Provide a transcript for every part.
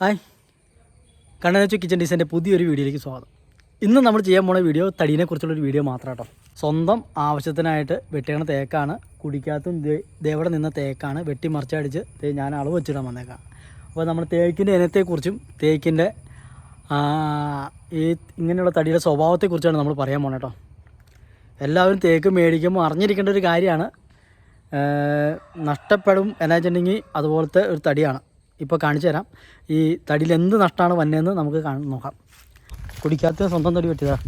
Hi. കണ്ണനച്ചു kitchen ഡിസൈന്റെ പുതിയൊരു വീഡിയോയിലേക്ക് സ്വാഗതം. ഇന്ന് നമ്മൾ ചെയ്യാൻ പോണ വീഡിയോ തടീനെ കുറിച്ചുള്ളൊരു വീഡിയോ മാത്രം കേട്ടോ. സ്വന്തം ആവശ്യത്തിനായിട്ട് വെട്ടിയണ തേക്കാണ് കുടിക്കാത്തും ദേവിടെ നിന്ന തേക്കാണ് വെട്ടി മറിച്ചടിച്ച് ഞാൻ അളവ് വെച്ചിടാൻ വന്നേക്കാം അപ്പോൾ നമ്മൾ തേക്കിന്റെ ഇനത്തെക്കുറിച്ചും തേക്കിന്റെ ഈ ഇങ്ങനെയുള്ള തടിയുടെ സ്വഭാവത്തെക്കുറിച്ചാണ് നമ്മൾ പറയാൻ പോണേ കേട്ടോ. എല്ലാവരും തേക്ക് മേടിക്കുമ്പോൾ അറിഞ്ഞിരിക്കേണ്ട ഒരു കാര്യമാണ് നഷ്ടപ്പെടും എന്നാ വെച്ചിട്ടുണ്ടെങ്കിൽ അതുപോലത്തെ ഒരു തടിയാണ്. ഇപ്പോൾ കാണിച്ചു തരാം. ഈ തടിയിൽ എന്ത് നഷ്ടമാണ് വന്നതെന്ന് നമുക്ക് നോക്കാം. കുടിക്കാത്ത സ്വന്തം തടി പറ്റിയതാ.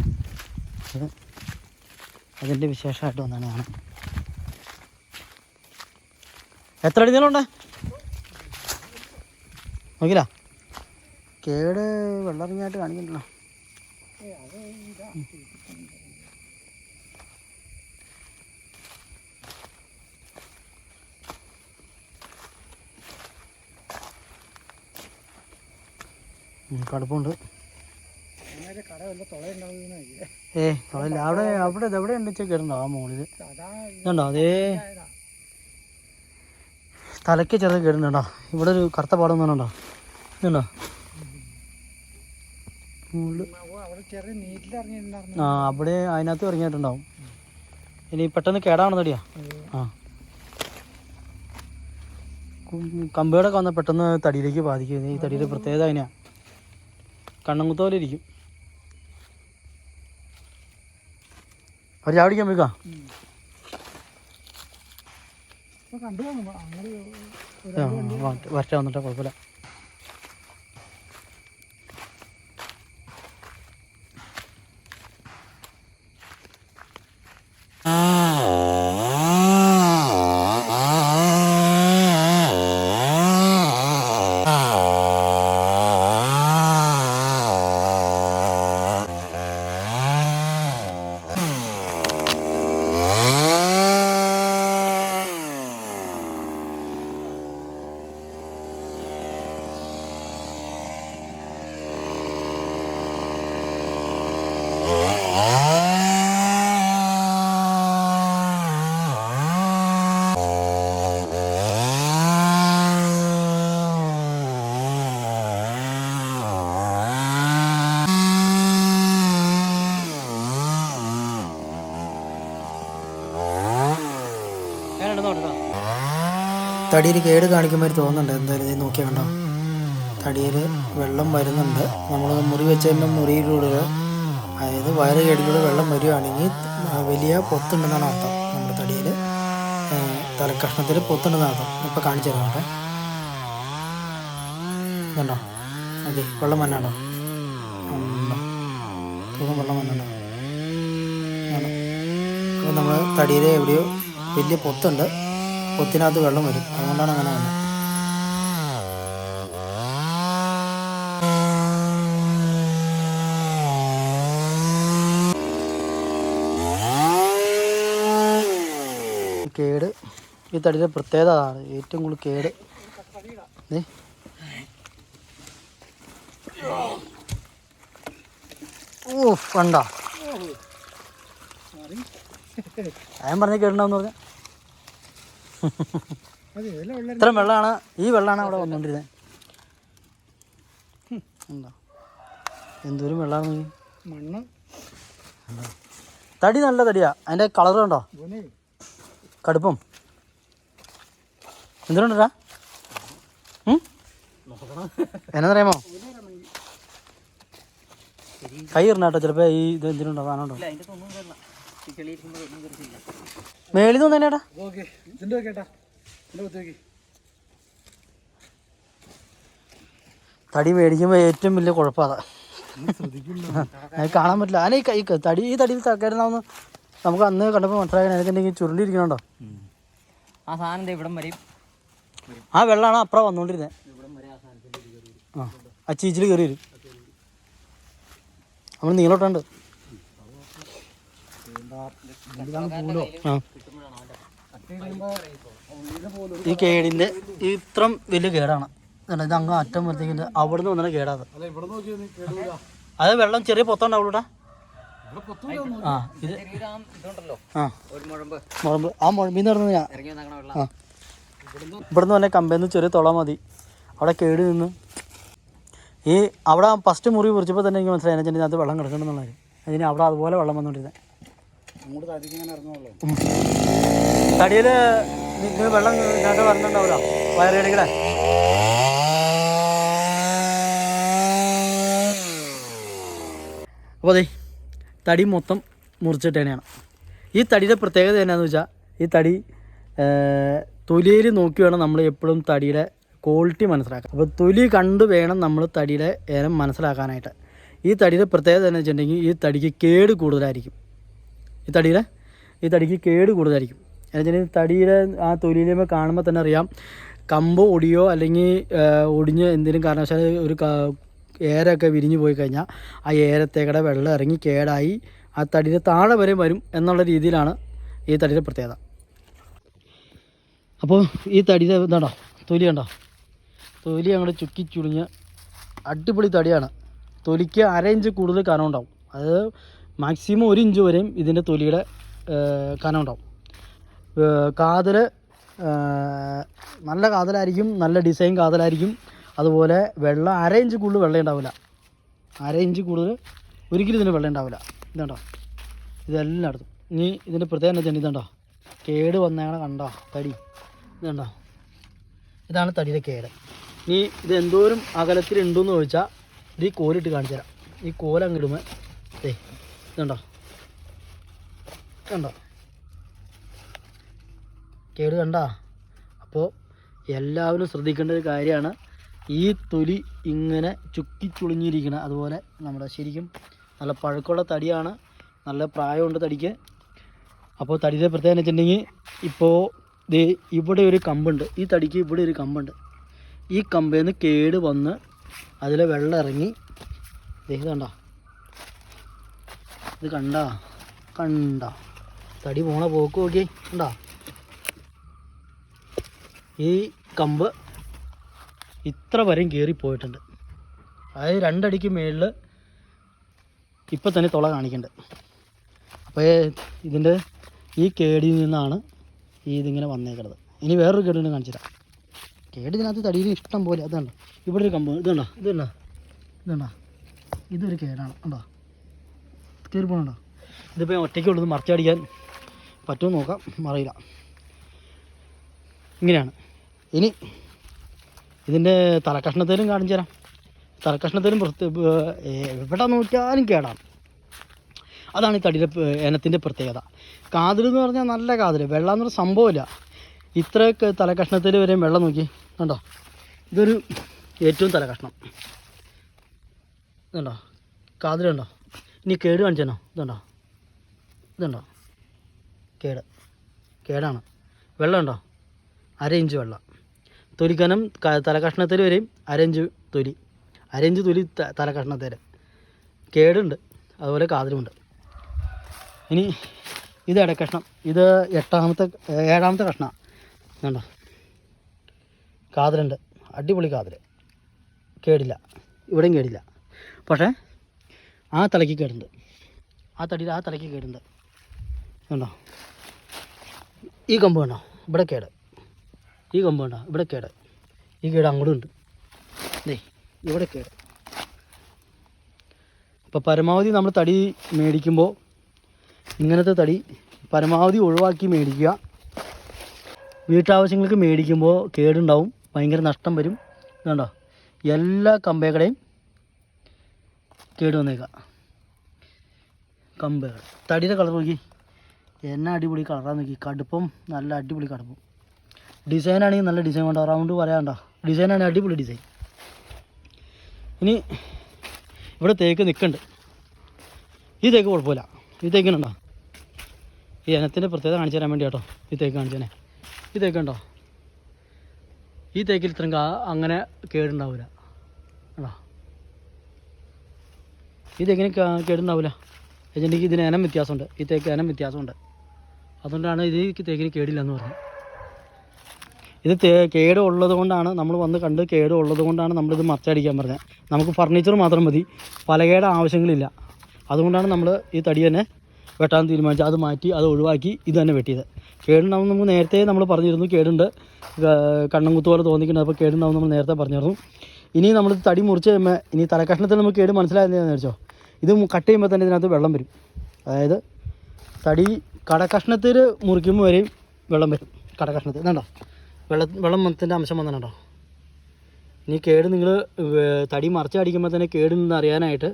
അതിന്റെ വിശേഷമായിട്ട് വന്നാണ് ഞാൻ എത്ര അടി നീളമുണ്ട്? നോക്കില്ല കേട് വെള്ളറിഞ്ഞായിട്ട് കാണിക്കണ്ടല്ലോ കടുപ്പുണ്ട് ഏ തുളയില്ല അവിടെ അവിടെ എവിടെ ഉണ്ട് കേട്ടോ ആ മുകളിൽ ഇതുണ്ടോ അതേ തലയ്ക്ക് ചെറുത് കയറുന്നുണ്ടോ ഇവിടെ ഒരു കറുത്ത പാടം തോന്നുന്നുണ്ടോ ഇതുണ്ടോ? ആ അവിടെ അതിനകത്ത് ഇറങ്ങിയിട്ടുണ്ടാവും. ഇനി പെട്ടെന്ന് കേടാണ് തടിയാ. ആ. കമ്പികളൊക്കെ വന്നാൽ പെട്ടെന്ന് തടിയിലേക്ക് ബാധിക്കും. ഈ തടിയുടെ പ്രത്യേകത അതിനാ. കണ്ണങ്കുത്ത പോലെ ഇരിക്കും ഒരു ചാടിക്കാൻ പോയിക്കാ വരച്ച വന്നിട്ടാ കുഴപ്പമില്ല. തടിയിൽ കേട് കാണിക്കുമ്പോൾ തോന്നുന്നുണ്ട്. എന്തായാലും ഇത് നോക്കിയാൽ കണ്ടോ? തടിയിൽ വെള്ളം വരുന്നുണ്ട്. നമ്മൾ മുറി വെച്ച് കഴിയുമ്പോൾ മുറിയിലൂടെ അതായത് വയറ് കേടിലൂടെ വെള്ളം വരികയാണെങ്കിൽ വലിയ പൊത്തുണ്ടെന്നാണ് അർത്ഥം. നമ്മുടെ തടിയിൽ തലക്കഷ്ണത്തിൽ പൊത്തുണ്ടെന്നാണ് അർത്ഥം. ഇപ്പോൾ കാണിച്ചു തരാം കേട്ടോ. ഇതുണ്ടോ? അതെ വെള്ളം വന്നാണോ തൂക്കം വെള്ളം വന്നാണോ നമ്മൾ തടിയിൽ എവിടെയോ വലിയ പൊത്തുണ്ട്. പൊത്തിനകത്ത് വെള്ളം വരും. അതുകൊണ്ടാണ് അങ്ങനെ വന്നത്. കേട്. ഈ തടിയുടെ പ്രത്യേകത അതാണ്. ഏറ്റവും കൂടുതൽ കേട്. ഓ കണ്ടോ? ഞാൻ പറഞ്ഞ കേടുണ്ടാവെന്ന് പറഞ്ഞ ഇത്രയും വെള്ളമാണ് ഈ വെള്ളമാണ് അവിടെ വന്നുകൊണ്ടിരുന്നത്. എന്താ എന്തോരം വെള്ളമാണ് മണ്ണ്. തടി നല്ല തടിയാ. അതിന്റെ കളർ കണ്ടോ കടുപ്പം. എന്തിനുണ്ടാ എന്നറിയാമോ? കൈ ഇറങ്ങാട്ടോ ചിലപ്പോ ഈ ഇത് എന്തിനുണ്ടോ സാധനം മേളിൽ നിന്ന് തടി മേടിക്കുമ്പോൾ ഏറ്റവും വലിയ കുഴപ്പമാണ് അത്. കാണാൻ പറ്റില്ല. അല്ല ഈ തടി ഈ തടിയിൽ തക്കാരുന്നാവുന്ന നമുക്ക് അന്ന് കണ്ടപ്പോൾ മനസ്സിലാക്കാൻ എനിക്കുണ്ടെങ്കിൽ ചുരുണ്ടിരിക്കണുണ്ടോ? ആ സാധനം ദേ ഇവിടം വരെയും. ആ വെള്ളമാണ് അപ്പുറം വന്നുകൊണ്ടിരുന്നത് ഇവിടം വരെ ആ ആ ചീച്ചിൽ കയറി വരും. നമ്മൾ നീളോട്ടുണ്ട്. ഈ കേടിന്റെ ഇത്രം വലിയ കേടാണ്. ഇത് അങ്ങ് അറ്റം വരുത്തേക്കില്ല അവിടെ നിന്ന് വന്നിട്ട് കേടാത് അത് വെള്ളം ചെറിയ പൊത്തുണ്ടാവുള്ളൂടാ ആ ഇത് ആ. മുഴമ്പ്. ആ മുഴമ്പിന്ന് പറഞ്ഞ ഞാൻ. ആ. ഇവിടുന്ന് തന്നെ കമ്പേന്ന് ചെറിയ തുള മതി. അവിടെ കേട് നിന്ന്. ഈ അവിടെ ഫസ്റ്റ് മുറി മുറിച്ചപ്പോൾ തന്നെ എനിക്ക് മനസ്സിലായി അതിനകത്ത് വെള്ളം കിടക്കണമെന്നുള്ളത് അതിന് അവിടെ അതുപോലെ വെള്ളം വന്നുകൊണ്ടിരുന്നത് അങ്ങോട്ട് താഴത്തേക്ക് ഇങ്ങനെ ഇറങ്ങുള്ളൂ തടിയിൽ നിങ്ങൾ വെള്ളം ഞാൻ വരണുണ്ടാവില്ല വയറടിക്കടെ അപ്പോൾ അതെ തടി മൊത്തം മുറിച്ചിട്ടേനെയാണ് ഈ തടിയുടെ പ്രത്യേകത എന്നാന്ന് വെച്ചാൽ ഈ തടി തൊലിയിൽ നോക്കി വേണം നമ്മൾ എപ്പോഴും തടിയുടെ ക്വാളിറ്റി മനസ്സിലാക്കാൻ. അപ്പോൾ തൊലി കണ്ട് വേണം നമ്മൾ തടിയുടെ ഏലം മനസ്സിലാക്കാനായിട്ട്. ഈ തടിയുടെ പ്രത്യേകത എന്ന് വെച്ചിട്ടുണ്ടെങ്കിൽ ഈ തടിക്ക് കേട് കൂടുതലായിരിക്കും. ഈ തടിയുടെ ഈ തടിക്ക് കേട് കൂടുതലായിരിക്കും. എന്ന് വെച്ചിട്ടുണ്ടെങ്കിൽ തടിയുടെ ആ തൊലിയിലുമ്പോൾ കാണുമ്പോൾ തന്നെ അറിയാം കമ്പ് ഒടിയോ അല്ലെങ്കിൽ ഒടിഞ്ഞ് എന്തെങ്കിലും കാരണവശാൽ ഒരു ഏരൊക്കെ വിരിഞ്ഞു പോയി കഴിഞ്ഞാൽ ആ ഏരത്തേക്കടെ വെള്ളം ഇറങ്ങി കേടായി ആ തടിയുടെ താഴെ വരെ വരും എന്നുള്ള രീതിയിലാണ് ഈ തടിയുടെ പ്രത്യേകത. അപ്പോൾ ഈ തടിയുടെ എന്താണോ തൊലി കണ്ടോ? തൊലി അങ്ങോട്ട് ചുക്കി ചുളിഞ്ഞ് അടിപൊളി തടിയാണ്. തൊലിക്ക് അര ഇഞ്ച് കൂടുതൽ കനം ഉണ്ടാവും അത് മാക്സിമം ഒരു ഇഞ്ച് വരെയും ഇതിന്റെ തൊലിയുടെ കനം ഉണ്ടാവും കാതൽ നല്ല കാതലായിരിക്കും നല്ല ഡിസൈൻ കാതലായിരിക്കും. അതുപോലെ വെള്ളം അര ഇഞ്ച് കൂടുതൽ വെള്ളം ഉണ്ടാവില്ല. അര ഇഞ്ച് കൂടുതൽ ഒരിക്കലും ഇതിന് വെള്ളം ഉണ്ടാവില്ല. ഇതുണ്ടോ? ഇതെല്ലായിടത്തും ഇനി ഇതിന്റെ പ്രത്യേകത എന്താ വെച്ചാൽ ഇതുണ്ടോ? കേട് വന്നേക്കണ കണ്ടോ? തടി. ഇതുണ്ടോ? ഇതാണ് തടിയുടെ കേട്. ഇനി ഇത് എന്തോരം അകലത്തിലുണ്ടെന്ന് ചോദിച്ചാൽ ഇത് ഈ കോലിട്ട് കാണിച്ചു തരാം ഈ കോല അങ്ങിടുമ്പോൾ ദേ ഇതുണ്ടോ കണ്ടോ? കേട് കണ്ടാ? അപ്പോൾ എല്ലാവരും ശ്രദ്ധിക്കേണ്ട ഒരു കാര്യമാണ്. ഈ തൊലി ഇങ്ങനെ ചുക്കി ചുളിഞ്ഞിരിക്കണം അതുപോലെ നമ്മുടെ ശരിക്കും നല്ല പഴക്കമുള്ള തടിയാണ്. നല്ല പ്രായമുണ്ട് തടിക്ക്. അപ്പോൾ തടിയുടെ പ്രത്യേകത വെച്ചിട്ടുണ്ടെങ്കിൽ ഇപ്പോൾ ദേ ഇവിടെ ഒരു കമ്പുണ്ട്. ഈ തടിക്ക് ഇവിടെ ഒരു കമ്പുണ്ട്. ഈ കമ്പിൽ നിന്ന് കേട് വന്ന് അതിലെ വെള്ളം ഇറങ്ങി. ദേ കണ്ടോ? ഇത് കണ്ട? കണ്ട? തടി പോണ പോക്ക് നോക്കി കണ്ടാ? ഈ കമ്പ് ഇത്ര വരെയും കയറിപ്പോയിട്ടുണ്ട് അതായത് രണ്ടടിക്ക് മേളിൽ ഇപ്പം തന്നെ തുള കാണിക്കുന്നുണ്ട് അപ്പോൾ ഇതിന്റെ ഈ കേടിയിൽ നിന്നാണ് ഈ ഇതിങ്ങനെ വന്നേക്കുന്നത് ഇനി വേറൊരു കാണിച്ചു തരാം കേട് ഇതിനകത്ത് തടിയിൽ ഇഷ്ടം പോലെ അതുണ്ട് ഇവിടെ ഒരു കമ്പ് ഇതാണ് ഇതാണ് ഇതുണ്ടോ ഇതൊരു കേടാണ് ഉണ്ടോ കയറി പോകണുണ്ടോ ഇതിപ്പോൾ ഞാൻ ഒറ്റയ്ക്കുള്ളത് മറച്ചടിക്കാൻ പറ്റുമോ നോക്കാം. അറിയില്ല ഇങ്ങനെയാണ്. ഇനി ഇതിന്റെ തലക്കഷ്ണത്തിലും കാണിച്ചു തരാം. തലക്കഷ്ണത്തിലും എവിടെ നോക്കിയാലും കേടാണ്. അതാണ് ഈ തടിയുടെ ഇനത്തിന്റെ പ്രത്യേകത. കാതിൽ എന്ന് പറഞ്ഞാൽ നല്ല കാതിൽ. വെള്ളം എന്ന് പറഞ്ഞ സംഭവമില്ല. ഇത്രയൊക്കെ തലക്കഷ്ണത്തിൽ വരെയും വെള്ളം നോക്കി. കണ്ടോ? ഇതൊരു ഏറ്റവും തലകഷ്ണം ഇതുണ്ടോ കാതിലുണ്ടോ? ഇനി കേട് കാണിച്ചോ ഇതുണ്ടോ? ഇതുണ്ടോ? കേട്. കേടാണ്. വെള്ളമുണ്ടോ അര ഇഞ്ച് വെള്ളം. തൊലിക്കനം തലകഷ്ണത്തിൽ വരെയും അര ഇഞ്ച് തൊലി. അര ഇഞ്ച് തൊലി തലകഷ്ണത്തിൽ കേടുണ്ട്. അതുപോലെ കാതിലുമുണ്ട്. ഇനി ഇത് ഇടക്കഷ്ണം ഇത് എട്ടാമത്തെ ഏഴാമത്തെ കഷ്ണം. ഇതുണ്ടോ? കാതിലുണ്ട്. അടിപൊളി കാതിൽ കേടില്ല. ഇവിടെയും കേടില്ല. പക്ഷേ ആ തലയ്ക്ക് കേടുണ്ട് ആ തടിയിൽ ആ തലയ്ക്ക് കേടുണ്ട് കണ്ടോ? ഈ കമ്പ് കണ്ടോ? ഇവിടെ കേട്. ഈ കമ്പ് കണ്ടോ? ഇവിടെ കേട്. ഈ കേട് അങ്ങോട്ടും ഉണ്ട്. ദേ ഇവിടെ കേട്. അപ്പോൾ പരമാവധി നമ്മൾ തടി മേടിക്കുമ്പോൾ ഇങ്ങനത്തെ തടി പരമാവധി ഒഴിവാക്കി മേടിക്കുക. വീട്ടാവശ്യങ്ങൾക്ക് മേടിക്കുമ്പോൾ കേടുണ്ടാവും. ഭയങ്കര നഷ്ടം വരും. ഇതുണ്ടോ എല്ലാ കമ്പേക്കടെയും കേട് വന്നേക്കാം കമ്പുകൾ തടിയുടെ കളർ നോക്കി. എന്നാ അടിപൊളി കളറാണ് നോക്കി. കടുപ്പം നല്ല അടിപൊളി കടുപ്പം. ഡിസൈൻ ആണെങ്കിൽ നല്ല ഡിസൈൻ വേണ്ട. റൗണ്ട് പറയാണ്ടോ. ഡിസൈൻ ആണെങ്കിൽ അടിപൊളി ഡിസൈൻ ഇനി ഇവിടെ തേക്ക് നിൽക്കുന്നുണ്ട് ഈ തേക്ക് കുഴപ്പമില്ല. ഈ തേക്കിനുണ്ടോ ഈ ഇനത്തിന്റെ പ്രത്യേകത കാണിച്ചു തരാൻ വേണ്ടി കേട്ടോ ഈ തേക്ക് കാണിച്ചേനെ ഈ തേക്ക് ഉണ്ടോ ഈ തേക്കിൽ ഇത്രയും അങ്ങനെ കേടുണ്ടാവില്ല കേട്ടോ കാ- കേടുണ്ടാവില്ല എന്നുണ്ടെങ്കിൽ ഇതിന് ഇനം വ്യത്യാസമുണ്ട്. ഈ തേക്ക് ഇനം വ്യത്യാസമുണ്ട്. അതുകൊണ്ടാണ് ഇത് ഈ തേക്കിന് കേടില്ലെന്ന് പറഞ്ഞത്. ഇത് തേ കേട് ഉള്ളത് കൊണ്ടാണ് നമ്മൾ വന്ന് കണ്ട് കേട് ഉള്ളത് കൊണ്ടാണ് നമ്മളിത് മറച്ചടിക്കാൻ പറഞ്ഞത്. നമുക്ക് ഫർണിച്ചർ മാത്രം മതി. പലകയുടെ ആവശ്യങ്ങളില്ല. അതുകൊണ്ടാണ് നമ്മൾ ഈ തടി തന്നെ വെട്ടാൻ തീരുമാനിച്ചത്. അത് മാറ്റി അത് ഒഴിവാക്കി ഇത് തന്നെ വെട്ടിയത്. കേടുണ്ടാവും നമുക്ക് നേരത്തെ നമ്മൾ പറഞ്ഞിരുന്നു. കേടുണ്ട്. കണ്ണും കുത്തുപോലെ തോന്നിക്കുന്നുണ്ട് അപ്പോൾ കേടുണ്ടാവും നമ്മൾ നേരത്തെ പറഞ്ഞിരുന്നു. ഇനി നമ്മൾ തടി മുറിച്ച് കഴിയുമ്പോൾ ഇനി തലക്കഷ്ണത്തിൽ നമുക്ക് കേട് മനസ്സിലായെന്ന് വെച്ചോ? ഇത് കട്ട് ചെയ്യുമ്പോൾ തന്നെ ഇതിനകത്ത് വെള്ളം വരും. അതായത് തടി കടക്കഷ്ണത്തിൽ മുറിക്കുമ്പോൾ വരെയും വെള്ളം വരും. കടക്കഷ്ണത്തിൽ. വേണ്ട വെള്ളം വെള്ളം മൊത്തത്തിന്റെ അംശം വന്നിട്ടുണ്ടോ ഇനി കേട് നിങ്ങൾ തടി മറിച്ച് അടിക്കുമ്പോൾ തന്നെ കേട് നിന്ന് അറിയാനായിട്ട്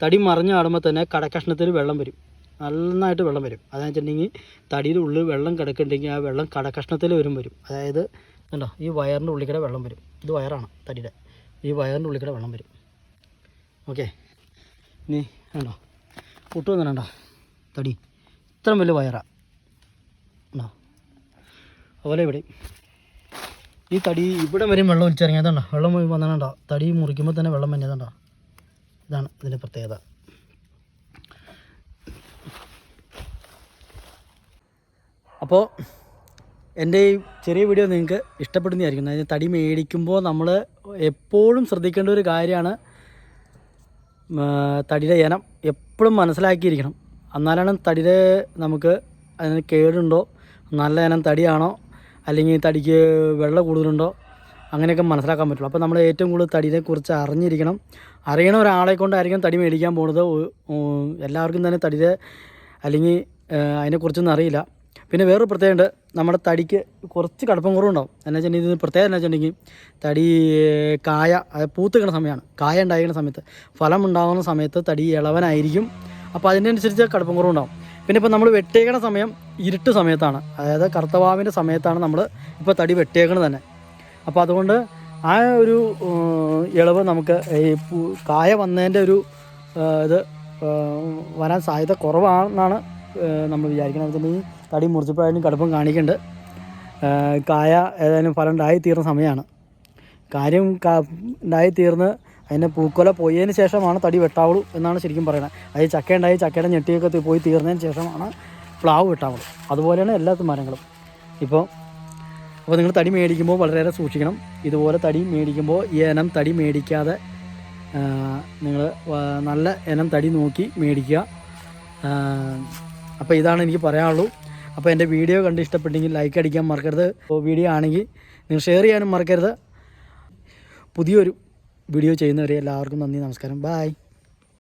തടി മറിഞ്ഞ് ആടുമ്പോൾ തന്നെ കടക്കഷ്ണത്തിൽ വെള്ളം വരും. നന്നായിട്ട് വെള്ളം വരും. അതെന്ന് വെച്ചിട്ടുണ്ടെങ്കിൽ തടിയുടെ ഉള്ളിൽ വെള്ളം കിടക്കുന്നുണ്ടെങ്കിൽ ആ വെള്ളം കടക്കഷ്ണത്തിൽ വരും വരും. അതായത് കണ്ടോ? ഈ വയറിന്റെ ഉള്ളിൽ കൂടെ വെള്ളം വരും. ഇത് വയറാണ് തടിയുടെ. ഈ വയറിന്റെ ഉള്ളിൽ കൂടെ വെള്ളം വരും. ഓക്കെ. ഇനി കണ്ടോ? പൊട്ടു വന്നിട്ടുണ്ടോ തടി. ഇത്ര വലിയ വയറാണ് ഉണ്ടോ അതുപോലെ ഇവിടെ ഈ തടി ഇവിടെ വരെയും വെള്ളം ഒലിച്ചിറങ്ങിയതുണ്ടോ വെള്ളം വന്നതാണ്ടോ തടി മുറിക്കുമ്പോൾ തന്നെ വെള്ളം വന്നതാണ്ടോ ഇതാണ് ഇതിന്റെ പ്രത്യേകത. അപ്പോൾ എന്റെ ഈ ചെറിയ വീഡിയോ നിങ്ങൾക്ക് ഇഷ്ടപ്പെടുന്നതായിരിക്കും. അതായത് തടി മേടിക്കുമ്പോൾ നമ്മൾ എപ്പോഴും ശ്രദ്ധിക്കേണ്ട ഒരു കാര്യമാണ് തടിയുടെ ഇനം എപ്പോഴും മനസ്സിലാക്കിയിരിക്കണം. എന്നാലാണ് തടിയുടെ നമുക്ക് അതിന് കേടുണ്ടോ നല്ല ഇനം തടിയാണോ അല്ലെങ്കിൽ തടിക്ക് വെള്ളം കൂടുതലുണ്ടോ അങ്ങനെയൊക്കെ മനസ്സിലാക്കാൻ പറ്റുള്ളൂ. അപ്പോൾ നമ്മൾ ഏറ്റവും കൂടുതൽ തടിയെ കുറിച്ച് അറിഞ്ഞിരിക്കണം. അറിയണ ഒരാളെ കൊണ്ടായിരിക്കും തടി മേടിക്കാൻ പോകുന്നത്. എല്ലാവർക്കും തന്നെ തടിയെ അല്ലെങ്കിൽ അതിനെക്കുറിച്ചൊന്നും അറിയില്ല. പിന്നെ വേറൊരു പ്രത്യേകമുണ്ട് നമ്മുടെ തടിക്ക് കുറച്ച് കടുപ്പം കുറവുണ്ടാവും. എന്നാ വെച്ചിട്ടുണ്ടെങ്കിൽ ഇത് പ്രത്യേകത എന്നാ വെച്ചിട്ടുണ്ടെങ്കിൽ തടി കായ അതായത് പൂത്തുക്കണ സമയമാണ്. കായ ഉണ്ടായിരിക്കുന്ന സമയത്ത്. ഫലം ഉണ്ടാകുന്ന സമയത്ത് തടി ഇളവനായിരിക്കും. അപ്പോൾ അതിനനുസരിച്ച് കടുപ്പം കുറവുണ്ടാവും. പിന്നെ ഇപ്പോൾ നമ്മൾ വെട്ടേക്കണ സമയം ഇരുട്ട് സമയത്താണ്. അതായത് കറുത്തവാവിന്റെ സമയത്താണ് നമ്മൾ ഇപ്പോൾ തടി വെട്ടേക്കണത് തന്നെ. അപ്പോൾ അതുകൊണ്ട് ആ ഒരു ഇളവ് നമുക്ക് ഈ കായ വന്നതിന്റെ ഒരു ഇത് വരാൻ സാധ്യത കുറവാണെന്നാണ് നമ്മൾ വിചാരിക്കുന്നത് തടി മുറിച്ചപ്പോഴായാലും കടുപ്പം കാണിക്കുന്നുണ്ട് കായ ഏതായാലും ഫലം ഉണ്ടായി തീർന്ന സമയമാണ് കാര്യം കാ- ഉണ്ടായി അതിന്റെ പൂക്കൊല പോയതിന് ശേഷമാണ് തടി വെട്ടാവുള്ളൂ എന്നാണ് ശരിക്കും പറയുന്നത് അത് ചക്ക ഉണ്ടായി ചക്കയുടെ ഞെട്ടിയൊക്കെ പോയി തീർന്നതിന് ശേഷമാണ് പ്ലാവ് വെട്ടാവുള്ളൂ. അതുപോലെയാണ് എല്ലാ മരങ്ങളും. ഇപ്പോൾ അപ്പോൾ നിങ്ങൾ തടി മേടിക്കുമ്പോൾ വളരെയേറെ സൂക്ഷിക്കണം. ഇതുപോലെ തടി മേടിക്കുമ്പോൾ ഈ ഇനം തടി മേടിക്കാതെ നിങ്ങൾ നല്ല ഇനം തടി നോക്കി മേടിക്കുക. അപ്പോൾ ഇതാണ് എനിക്ക് പറയാനുള്ളൂ. അപ്പോൾ എന്റെ വീഡിയോ കണ്ട് ഇഷ്ടപ്പെട്ടെങ്കിൽ ലൈക്ക് അടിക്കാൻ മറക്കരുത്. വീഡിയോ ആണെങ്കിൽ നിങ്ങൾ ഷെയർ ചെയ്യാനും മറക്കരുത്. പുതിയൊരു വീഡിയോ ചെയ്യുന്നവരെ എല്ലാവർക്കും നന്ദി നമസ്കാരം. ബായ്